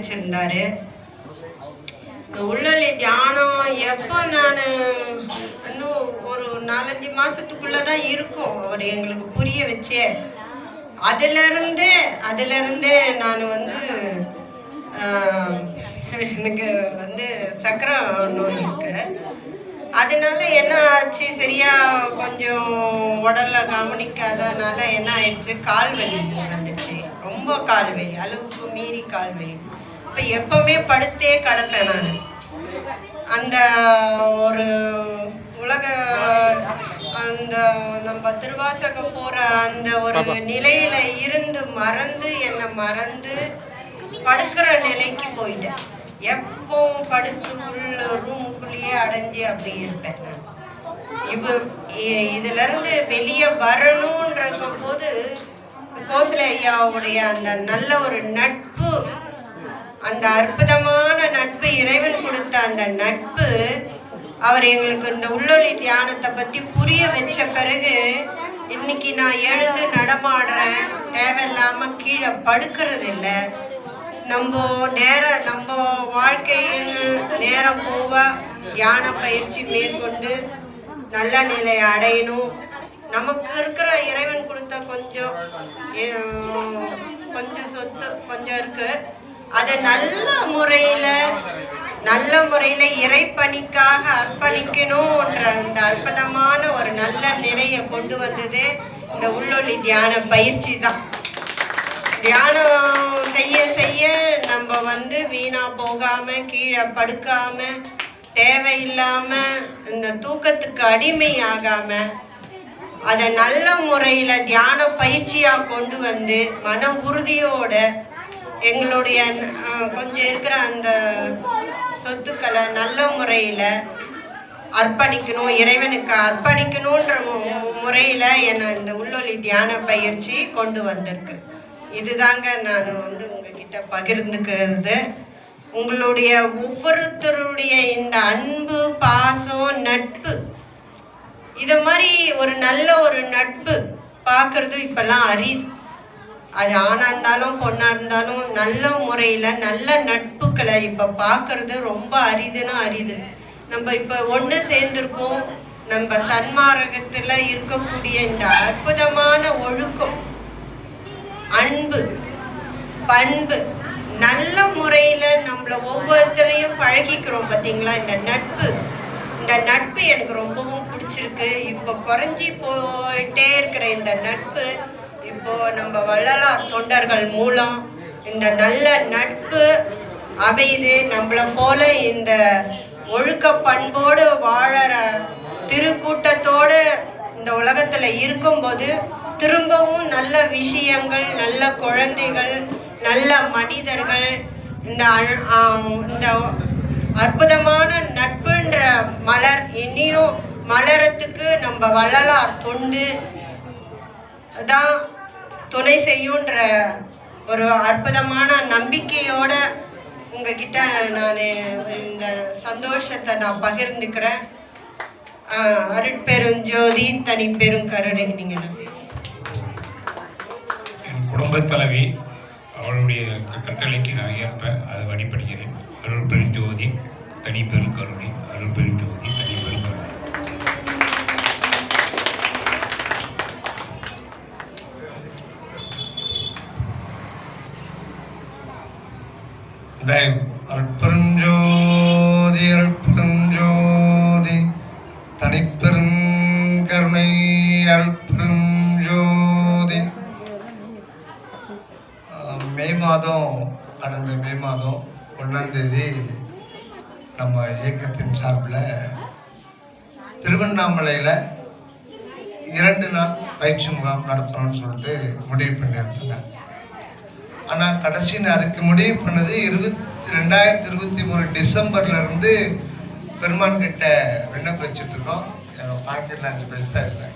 வச்சிருந்தாரு. உள்ளே தியானம் எப்போ நான் இன்னும் ஒரு நாலஞ்சு மாதத்துக்குள்ளே தான் இருக்கும். அவர் எங்களுக்கு புரிய வச்சே. அதிலிருந்து அதிலிருந்து நான் வந்து எனக்கு வந்து சக்கரம் நோய் இருக்கு. அதனால என்ன ஆச்சு? சரியா கொஞ்சம் உடல்ல கவனிக்காதனால என்ன ஆயிடுச்சு? கால் வலி வந்துச்சு. ரொம்ப கால் வலி. அளவுக்கு மீறி கால் வலி. இப்போ எப்பவுமே படுத்தே கிடப்பேன் நான். அந்த ஒரு உலக அந்த நம்ம திருவாசகம் போற அந்த ஒரு நிலையில இருந்து மறந்து என்னை மறந்து படுக்கிற நிலைக்கு போயிட்டேன். எப்பவும் படுத்து உள்ள ரூமுக்குள்ளேயே அடைஞ்சு அப்படி இருப்பேன் நான். இவ இ- இதுல இருந்து வெளியே வரணும்ன்ற போது கோசல ஐயாவுடைய அந்த நல்ல ஒரு நட்பு அந்த அற்புதமான நட்பு இறைவன் கொடுத்த அந்த நட்பு அவர் எங்களுக்கு இந்த உள்ளொலி தியானத்தை பத்தி புரிய வச்ச பிறகு இன்னைக்கு நான் எழுந்து நடமாடுறேன். தேவையில்லாம கீழே படுக்கிறது இல்லை. நம்ம நேர நம்ம வாழ்க்கையில் நேரம் போக தியான பயிற்சி மேற்கொண்டு நல்ல நிலையை அடையணும். நமக்கு இருக்கிற இறைவன் கொடுத்த கொஞ்சம் கொஞ்சம் சொத்து கொஞ்சம் இருக்குது அதை நல்ல முறையில நல்ல முறையில இறைப்பணிக்காக அர்ப்பணிக்கணும்ன்ற அந்த அற்புதமான ஒரு நல்ல நிலையை கொண்டு வந்ததே இந்த உள்ளொலி தியான பயிற்சி தான். தியானம் செய்ய செய்ய நம்ம வந்து வீணா போகாம கீழே படுக்காம தேவையில்லாம இந்த தூக்கத்துக்கு அடிமை ஆகாம அதை நல்ல முறையில தியான பயிற்சியாக கொண்டு வந்து மன உறுதியோட எங்களுடைய கொஞ்சம் இருக்கிற அந்த சொத்துக்களை நல்ல முறையில் அர்ப்பணிக்கணும் இறைவனுக்கு அர்ப்பணிக்கணுன்ற முறையில் என்னை இந்த உள்ளொலி தியான பயிற்சி கொண்டு வந்திருக்கு. இதுதாங்க நான் வந்து உங்ககிட்ட பகிர்ந்துக்கிறது. உங்களுடைய ஒவ்வொருத்தருடைய இந்த அன்பு பாசம் நட்பு இது மாதிரி ஒரு நல்ல ஒரு நட்பு பார்க்கறது இப்பெல்லாம் அரிது. அது ஆணா இருந்தாலும் பொண்ணா இருந்தாலும் நல்ல முறையில நல்ல நட்புகளை இப்ப பாக்குறது ரொம்ப அரிதுன்னா அரிது. நம்ம இப்ப ஒண்ணு சேர்ந்திருக்கோம். நம்ம சன்மார்க்கத்துல இருக்கக்கூடிய இந்த அற்புதமான ஒழுக்கம் அன்பு பண்பு நல்ல முறையில நம்மள ஒவ்வொருத்தரையும் பழகிக்கிறோம் பாத்தீங்களா? இந்த நட்பு இந்த நட்பு எனக்கு ரொம்பவும் பிடிச்சிருக்கு. இப்போ குறைஞ்சி போயிட்டே இருக்கிற இந்த நட்பு இப்போ நம்ம வள்ளலார் தொண்டர்கள் மூலம் இந்த நல்ல நட்பு அமைது நம்மள போல இந்த ஒழுக்க பண்போடு வாழற திருக்கூட்டத்தோடு இந்த உலகத்துல இருக்கும்போது திரும்பவும் நல்ல விஷயங்கள் நல்ல குழந்தைகள் நல்ல மனிதர்கள் இந்த இந்த அற்புதமான நட்புன்ற மலர் இனியும் மலரத்துக்கு நம்ம வள்ளலார் தொண்டு தான் துணை செய்யுன்ற ஒரு அற்புதமான நம்பிக்கையோட உங்ககிட்ட நான் இந்த சந்தோஷத்தை நான் பகிர்ந்துக்கிறேன். அருட்பெருஞ்சோதி தனி பெருங்கருணை நீங்க நம்பி என் குடும்ப தலைவி அவளுடைய கட்டளைக்கு நான் ஏற்ப அதை வழிபடுகிறேன். அருள் பெருஞ்சோதி தனி பெரும் மே மாதம் கடந்த மே மாதம் ஒன்றாம் தேதி நம்ம இயக்கத்தின் சார்பில் திருவண்ணாமலையில் இரண்டு நாள் பயிற்சி முகாம் நடத்தணும்னு சொல்லிட்டு முடிவு பண்ணியிருந்தாங்க ஆனால் கடைசி அதுக்கு முடிவு பண்ணது இருபத்தி ரெண்டாயிரத்தி இருபத்தி மூணு டிசம்பர்லேருந்து பெருமான் கிட்ட விண்ணப்ப வச்சுட்டு இருக்கோம். எங்கள் பாக்கெட்டில் அஞ்சு பைசா இல்லை.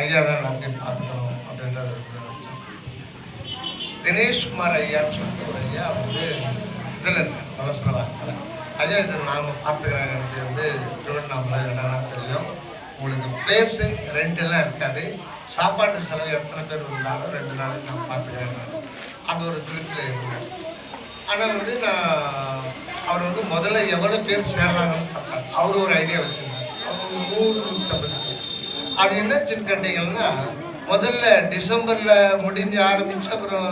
ஐயா தான் எல்லாத்தையும் பார்த்துக்கணும் அப்படின்றது தினேஷ்குமார் ஐயான்னு சொல்லிட்டு ஒரு ஐயா வந்து இதில் இருக்கார் அவசர வாக்கில் ஐயா இதை நாம் பார்த்துக்கிறேன் வந்து திருவண்ணாமலை என்னெல்லாம் தெரியும். உங்களுக்கு பிளேஸு ரெண்டெல்லாம் இருக்காது. சாப்பாட்டு செலவு எத்தனை பேர் இருந்தாலும் ரெண்டு நாளைக்கு நான் பார்த்துக்கிறேன் அது ஒரு திருப்தியில் இருக்கேன் ஆனால் வந்து நான் அவர் வந்து முதல்ல எவ்வளோ பேர் சேர்றாங்கன்னு பார்த்தாரு. அவர் ஒரு ஐடியா வச்சுருந்தார். அவர் ஒரு நூறு நூற்றம்பது பேர். என்ன என்னச்சுன்னு கேட்டீங்கன்னா முதல்ல டிசம்பரில் முடிஞ்சு ஆரம்பிச்சு அப்புறம்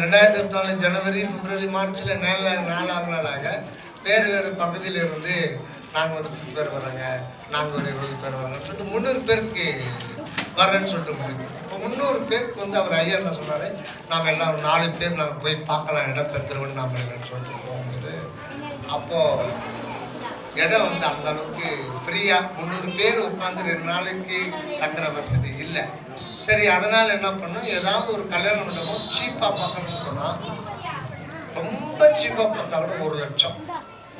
ரெண்டாயிரத்தி இருபத்தி நாலு ஜனவரி பிப்ரவரி மார்ச்சில் நாலு நாலாவது நாளாக வேறு வேறு பகுதியில் இருந்து நாங்கள் ஒரு பத்து பேர் வரோங்க நாங்கள் ஒரு இருபது பேர் வரோங்கன்னு சொல்லிட்டு முந்நூறு பேருக்கு வரேன்னு சொல்லிட்டு முடியும் இப்போ முந்நூறு பேருக்கு வந்து அவர் ஐயா என்ன சொன்னார்? நாம் எல்லாம் நாலு பேர் நாங்கள் போய் பார்க்கலாம் இடத்த திருவண்ணாமலைன்னு சொல்லிட்டு போகும்போது அப்போது இடம் வந்து அந்த அளவுக்கு ஃப்ரீயாக முந்நூறு பேர் உட்காந்து ரெண்டு நாளைக்கு கட்டுற வசதி இல்லை. சரி அதனால் என்ன பண்ணும்? ஏதாவது ஒரு கல்யாண மண்டபம் சீப்பாக பார்க்கணும்னு சொன்னால் ரொம்ப சீப்பாக பார்த்தாலும் ஒரு லட்சம்.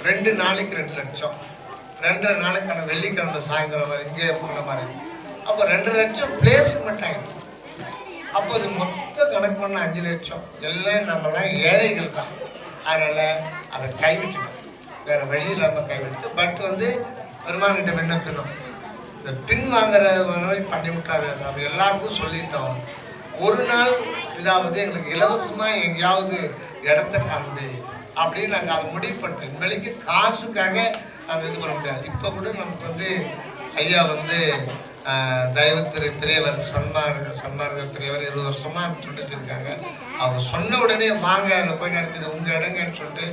ரெண்டு நாளைக்கு ரெண்டு லட்சம். ரெண்டு நாளைக்கான வெள்ளிக்கிழமை சாயந்தரம் வரை இங்கே போன மாதிரி. அப்போ ரெண்டு லட்சம் பிளேஸ் மட்டும் அப்போ அது மொத்த கணக்கு பண்ண அஞ்சு லட்சம். எல்லாம் நம்மலாம் ஏழைகள் தான். அதனால் அதை கைவிட்டுட்டோம் வேறு வழி இல்லாமல் கைவிட்டு பட் வந்து பெருமான்கிட்ட விண்ணப்பினோம் இந்த பின் வாங்குற மாதிரி பண்ணி விட்டாரு நம்ம எல்லாருக்கும் சொல்லிட்டோம். ஒரு நாள் இதாவது எங்களுக்கு இலவசமாக எங்கேயாவது இடத்த காண்பி அப்படின்னு நாங்கள் அதை முடிவு பண்ணிட்டோம். இன்றைக்கு காசுக்காக நாங்கள் இது பண்ண முடியாது. இப்போ கூட நமக்கு வந்து ஐயா வந்து தயவு திரு பெரியவர் சொன்னார்கள் சொன்னார்கள். பெரியவர் இருபது வருஷமா சொல்லிட்டு இருக்காங்க. அவங்க சொன்ன உடனே வாங்க அங்கே போய் நடக்குது. உங்க இடங்கன்னு சொல்லிட்டு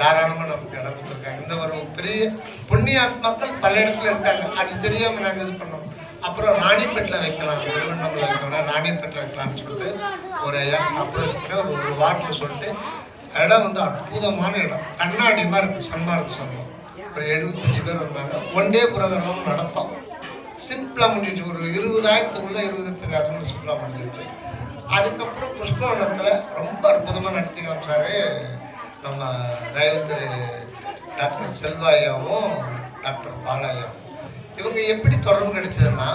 தாராளமாக நமக்கு இடம் கொடுத்துருக்காங்க. இந்த ஒரு பெரிய புண்ணியாத்மாக்கள் பல இடத்துல இருக்காங்க. அது தெரியாம நாங்கள் இது பண்ணோம். அப்புறம் ராணிப்பேட்டில் வைக்கலாம். திருவண்ணாமலை வைக்கலாம் ராணிப்பேட்டில் வைக்கலாம்னு சொல்லிட்டு ஒரு அப்ரோச் பண்ணி ஒரு ஒரு சொல்லிட்டு இடம் வந்து அற்புதமான இடம். கண்ணாடி மாதிரி இருக்கு. சன்மார்க்க சொன்னோம் ஒரு எழுபத்தஞ்சு பேர் வந்தாங்க. ஒன் டே ப்ரோக்ராம் நடத்தோம். சிம்பிளாக முடிஞ்சிச்சு. ஒரு இருபதாயிரத்துக்குள்ள இருபதாயிரத்துக்கு அறுநூறு சிம்பிளாக முடிஞ்சிச்சு. அதுக்கப்புறம் புஷ்பவனத்தில் ரொம்ப அற்புதமாக நடத்தி காமிச்சாரு நம்ம தயவு டாக்டர் செல்வாயாவும் டாக்டர் பாலாயாவும். இவங்க எப்படி தொடர்பு கிடைச்சதுன்னா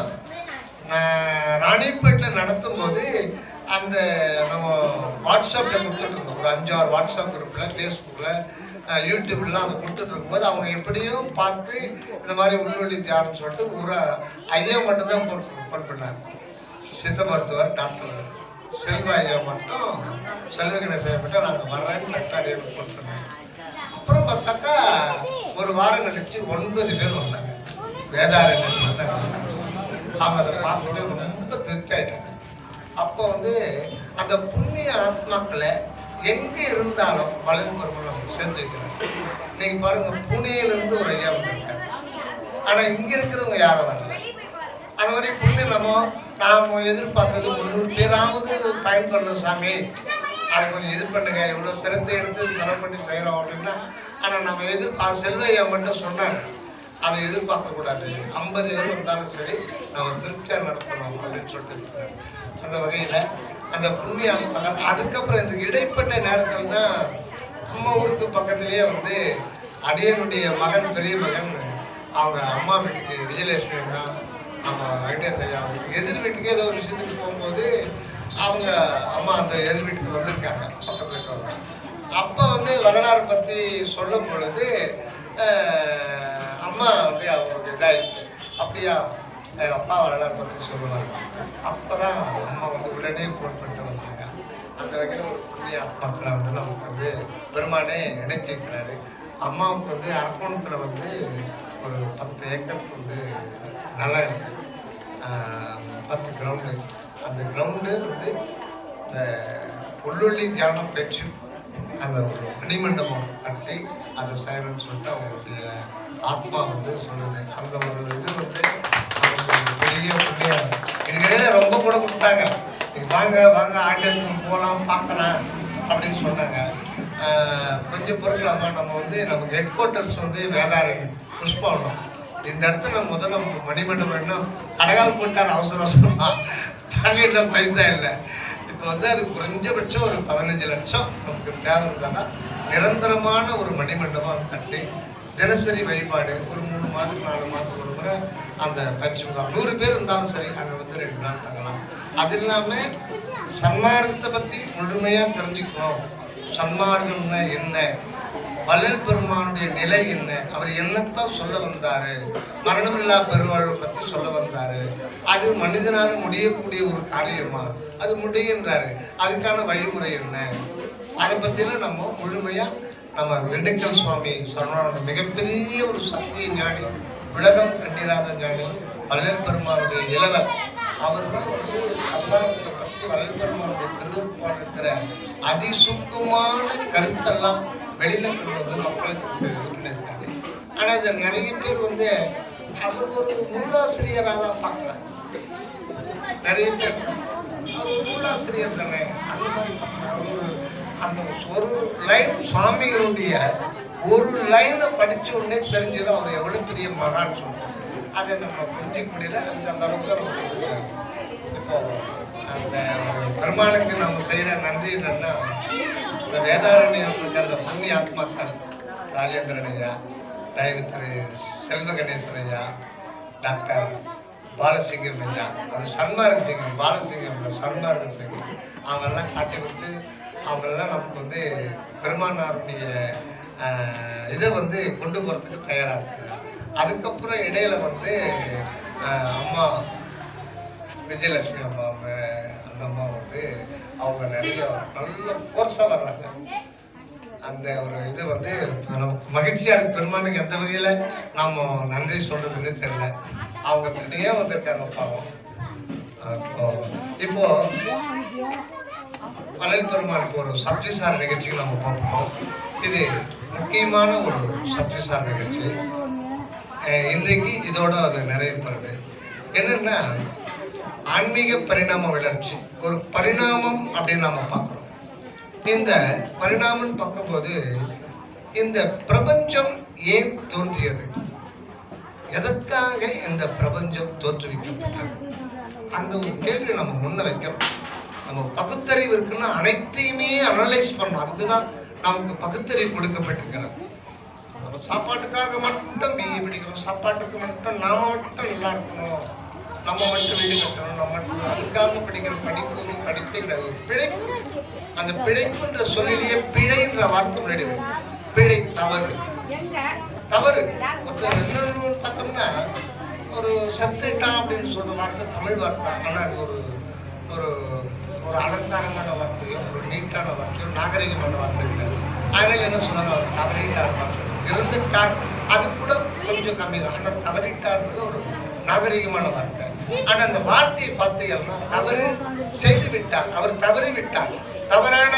நான் ராணிப்பேட்டில் நடத்தும் போது அந்த நம்ம வாட்ஸ்அப்பில் கொடுத்துட்ருந்தோம் ஒரு அஞ்சாறு வாட்ஸ்அப் குரூப்பில் ஃபேஸ்புக்கில் யூடியூப்லாம் அதை கொடுத்துட்ருக்கும்போது அவங்க எப்படியும் பார்த்து இந்த மாதிரி உள்வெளி தியானம் சொல்லிட்டு ஒரு ஐயா மட்டும் தான் போட்டு பண்ணார் பண்ணாங்க சித்த மருத்துவர் டாக்டர் செல்வா ஐயா மட்டும் செல்வ கணேசன் மட்டும் நாங்கள் வர்றேன்னு டாக்டர் போட் பண்ணாங்க. அப்புறம் பார்த்தாக்கா ஒரு வாரம் கழிச்சு ஒன்பது பேர் வந்தாங்க. வேதாரண்யம் வந்தாங்க. அவங்க அதை பார்த்துட்டு ரொம்ப திருப்தி ஆகிட்டாங்க அப்போ வந்து அந்த புண்ணிய ஆத்மாக்களை எங்கே இருந்தாலும் வளர்ந்து பெருமாள் நமக்கு இன்னைக்கு பாருங்க புனேல ஒரு ஐயா வந்திருக்காரு. ஆனா இங்க இருக்கிறவங்க யாரும் வரல. அந்த மாதிரி புண்ணு நம்ம நாம் எதிர்பார்த்தது முந்நூறு பேராவது பயன்படணும் சாமி. அதை கொஞ்சம் இது பண்ணுங்க. இவ்வளோ சிரத்தை எடுத்து செலவு பண்ணி செய்கிறோம் அப்படின்னா ஆனால் நம்ம எதிர்பார்க்க செல்வையா மட்டும் சொன்னார். அதை எதிர்பார்க்கக்கூடாது ஐம்பது பேர் இருந்தாலும் சரி நம்ம திருப்தியாக நடத்தணும் அப்படின்னு சொல்லிட்டு அந்த வகையில் அந்த புண்ணிய பக்கம் அதுக்கப்புறம் இந்த இடைப்பட்ட நேரத்தில் தான் நம்ம ஊருக்கு பக்கத்துலேயே வந்து அடியனுடைய மகன் பெரிய மகன் அவங்க அம்மா வீட்டுக்கு விஜயலட்சுமி தான் நம்ம வெங்கடேஷ் ஐயா அவங்க எதிர் வீட்டுக்கு ஏதோ ஒரு விஷயத்துக்கு போகும்போது அவங்க அம்மா அந்த எதிர் வீட்டுக்கு வந்திருக்காங்க பக்கத்தில் இருக்கவங்க. அப்போ வந்து வரலாறு பற்றி சொல்லும் பொழுது அம்மா வந்து அவங்களுக்கு இதாகிடுச்சு அப்படியா? எங்கள் அப்பா வரலாறு பற்றி சொல்லுவாங்க அப்போ தான் அம்மா வந்து உடனே ஃபோன் பண்ணிட்டு வந்தாங்க. அந்த வகையில் ஒரு புதிய அப்பாக்களை வந்து நமக்கு வந்து பெருமானே இணைச்சிருக்கிறாரு. அம்மாவுக்கு வந்து அரக்கோணத்தில் வந்து ஒரு பத்து ஏக்கருக்கு வந்து நல்லா இருக்குது பத்து கிரவுண்டு அந்த கிரவுண்டு வந்து இந்த உள்ளொல்லி தியானம் பெற்று அந்த ஒரு மணிமண்டபம் கட்டி அதை செய்யணும்னு சொல்லிட்டு அவங்களுடைய ஆத்மா வந்து சொல்லுது. அந்த ஒரு இது வந்து அவங்களுக்கு ஒரு பெரிய ரொம்ப கூட கொடுத்தாங்க. நீங்க வாங்க வாங்க ஆண்டியத்துக்கு போகலாம் பார்க்கலாம் அப்படின்னு சொன்னாங்க. கொஞ்சம் பொருட்களாமா நம்ம வந்து நமக்கு ஹெட் குவார்ட்டர்ஸ் வந்து வேதாரண்யம் புஷ்பவனம். இந்த இடத்துல முதல்ல மணிமண்டபம் இன்னும் கடகால் போட்டார் அவசர அவசரமாக தங்கிட்ட பைசா இல்லை. இப்போ வந்து அது குறைஞ்சபட்சம் ஒரு பதினஞ்சு லட்சம் நமக்கு தேவை இருந்தாலும் நிரந்தரமான ஒரு மணிமண்டபம் கட்டி தினசரி வழிபாடு ஒரு மூணு மாதம் நாலு மாதத்துக்கு ஒரு முறை அந்த பயிற்சி முகாம் நூறு பேர் இருந்தாலும் சரி அங்கே வந்து ரெண்டு நாள் தங்கலாம். அது இல்லாமல் சன்மார்க்கத்தை பற்றி முழுமையாக தெரிஞ்சுக்கணும். சன்மார்க்கம்னா என்ன? வள்ளல் பெருமானுடைய நிலை என்ன? அவர் என்னத்தான் சொல்ல வந்தார்? மரணமில்லா பெருவாழ்வை பற்றி சொல்ல வந்தார். அது மனிதனால் முடியக்கூடிய ஒரு காரியமா? அது முடியுன்றாரு அதுக்கான வழிமுறை என்ன? அதை பத்திலாம் நம்ம முழுமையாக நம்ம வெண்டுக்கல் சுவாமி சரணானந்த மிகப்பெரிய ஒரு சக்தி ஞானி உலகம் கண்டிராத ஞானி வள்ளல் பெருமானுடைய இளவர் அவர்கள் வந்து சந்தானத்தை பற்றி வள்ளல் பெருமானுடைய திருப்பாடு இருக்கிற அதிசுக்கமான கருத்தெல்லாம் வெளியில கொண்டு வந்து மக்களுக்கு இருக்காங்க ஆனா இதை நிறைய பேர் வந்து அவர் ஒரு நூலாசிரியராக தான் பார்க்கலாம் நிறைய பேர் அவர் நூலாசிரியர் தானே. அந்த மாதிரி அந்த ஒரு லைன் சுவாமிகளுடைய ஒரு லைனை படிச்ச உடனே தெரிஞ்சிடும் அவர் எவ்வளவு பெரிய மகான் சொல்றாரு அதை நம்ம புரிஞ்சிக்க முடியல. அந்த அளவுக்கு இப்போ அந்த பெருமானுக்கு நம்ம செய்யற நன்றி என்னன்னா இந்த வேதாரண்யம் அந்த புண்ணிய ஆத்மாக்கள் ராஜேந்திரன் ஐயா தயவு திரு செல்வ கணேசன் ஐயா டாக்டர் பாலசிங்கம் ஐயா அவர் சன்மார்க்க சிங்கம் பாலசிங்கம் இல்ல, சன்மார்க்க சிங்கம். அவங்கெல்லாம் காட்டி வச்சு அவங்களெல்லாம் நமக்கு வந்து பெருமானாருடைய இதை வந்து கொண்டு போகிறதுக்கு தயாராக இருக்குது அதுக்கப்புறம் இடையில வந்து அம்மா விஜயலட்சுமி அம்மா அவங்க அந்த அம்மா வந்து அவங்க நிறைய நல்ல ஃபோர்ஸாக வர்றாங்க. அந்த ஒரு இது வந்து மகிழ்ச்சியாக இருக்கு. பெருமானுக்கு எந்த வகையில் நாம் நன்றி சொல்கிறதுன்னு தெரியல. அவங்க தனியா வந்திருக்காங்க பாவம். இப்போ பழனி பெருமானுக்கு ஒரு சப்திசார் நிகழ்ச்சிக்கு நம்ம பார்ப்போம் இது முக்கியமான ஒரு சக்தி நிகழ்ச்சி. அஹ் இன்றைக்கு இதோட அது நிறைவு பெறுது. என்னன்னா ஆன்மீக பரிணாம வளர்ச்சி. ஒரு பரிணாமம் அப்படின்னு நம்ம பார்க்குறோம். இந்த பரிணாமம்னு பார்க்கும்போது இந்த பிரபஞ்சம் ஏன் தோன்றியது? எதற்காக இந்த பிரபஞ்சம் தோற்றுவிக்கப்பட்டது? அந்த ஒரு கேள்வி நம்ம முன்ன வைக்கணும். நம்ம பகுத்தறிவு இருக்குன்னா அனைத்தையுமே அனலைஸ் பண்ணணும். அதுதான் நமக்கு பகுத்தறிவு கொடுக்கப்பட்டிருக்கிறது. நம்ம சாப்பாட்டுக்காக மட்டும் பிஇ படிக்கிறோம். சாப்பாட்டுக்கு மட்டும் நாம மட்டும் நல்லா இருக்கணும். நம்ம மட்டும் வீடு கட்டணும். நம்ம மட்டும் அதுக்காக படிக்கிற படிப்பு வந்து படிப்பே கிடையாது ஒரு பிழைப்பு. அந்த பிழைப்புன்ற சொல்லிலேயே பிழைன்ற வார்த்தை முன்னாடி பிழை தவறு. தவறு. இன்னொன்று என்னன்னு பார்த்தோம்னா ஒரு சத்துட்டான் அப்படின்னு சொல்ற வார்த்தை தமிழ் வார்த்தை. ஆனால் அது ஒரு ஒரு ஒரு அலங்காரமான வார்த்தையோ ஒரு நீட்டான வார்த்தையோ நாகரிகமான வார்த்தை இருக்காது அதனால என்ன சொன்னாங்க? அவர் தவறிட்டார் இருந்துட்டார். அது கூட கொஞ்சம் கம்மி தான். ஆனால் தவறிட்டார்ன்றது ஒரு நாகரிகமான வார்த்தை ஆனால் அந்த வார்த்தையை பார்த்தீங்கன்னா தவறு செய்து விட்டார். அவர் தவறி விட்டார். தவறான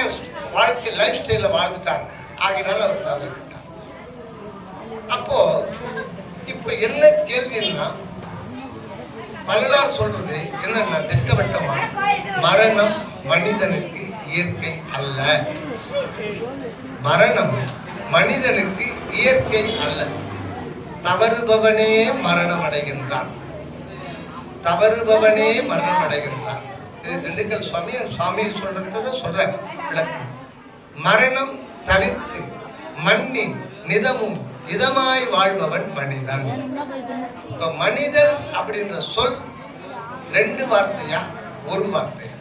வாழ்க்கை லைஃப் ஸ்டைலில் வாழ்ந்துட்டார். ஆகினால அவர் தவறி விட்டார். அப்போ இப்போ என்ன கேள்வின்னா வரலாறு சொல்றது என்னன்னா திட்டவட்டமான மரணம் மனிதனுக்கு இயற்கை அல்ல. மரணம் மனிதனுக்கு இயற்கை அல்ல. தவறுபவனே மரணம் அடைகின்றான் தவறுபவனே மரணம் அடைகின்றான் இது திண்டுக்கல் சுவாமி சுவாமி சொல்றதை சொல்ற விளக்கம். மரணம் தவிர்த்து மண்ணின் நிதமும் இதமாய் வாழ்பவன் மனிதன். இப்ப மனிதன் அப்படின்ற சொல் ரெண்டு வார்த்தையா? ஒரு வார்த்தையா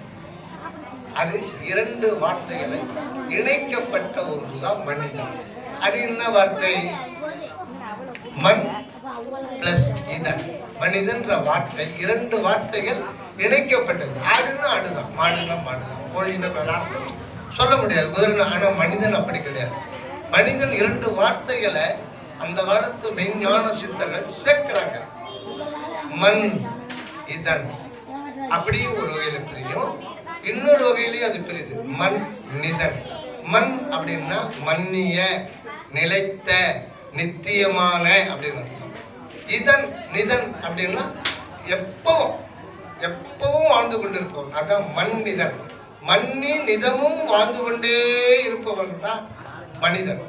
அது இரண்டு வார்த்தைகளை இணைக்கப்பட்ட ஒன்றுதான் மனிதன். அது என்ன வார்த்தை? மண் பிளஸ் இதன். மனிதன்ற வார்த்தை இரண்டு வார்த்தைகள் இணைக்கப்பட்டது. ஆடுனா ஆடுதான் மாடுனா மாடுதான் கோழினா அர்த்தம் சொல்ல முடியாது. குதிரை ஆனா மனிதன் அப்படி கிடையாது. மனிதன் இரண்டு வார்த்தைகளை அந்த காலத்து மெய்ஞான சித்தர்கள் சேர்க்கிறாங்க. மண் இதன். அப்படியே ஒரு வகையில பிரியும் இன்னொரு வகையிலேயே அது பெரியது மண் நிதன் மண் அப்படின்னா மன்னிய நிலைத்த நித்தியமான அப்படின்னு அர்த்தம். இதன் நிதன் அப்படின்னா எப்பவும் எப்பவும் வாழ்ந்து கொண்டிருப்பவன். அதான் மண் நிதன் மண்ணி நிதமும் வாழ்ந்து கொண்டே இருப்பவன் தான் மனிதன்.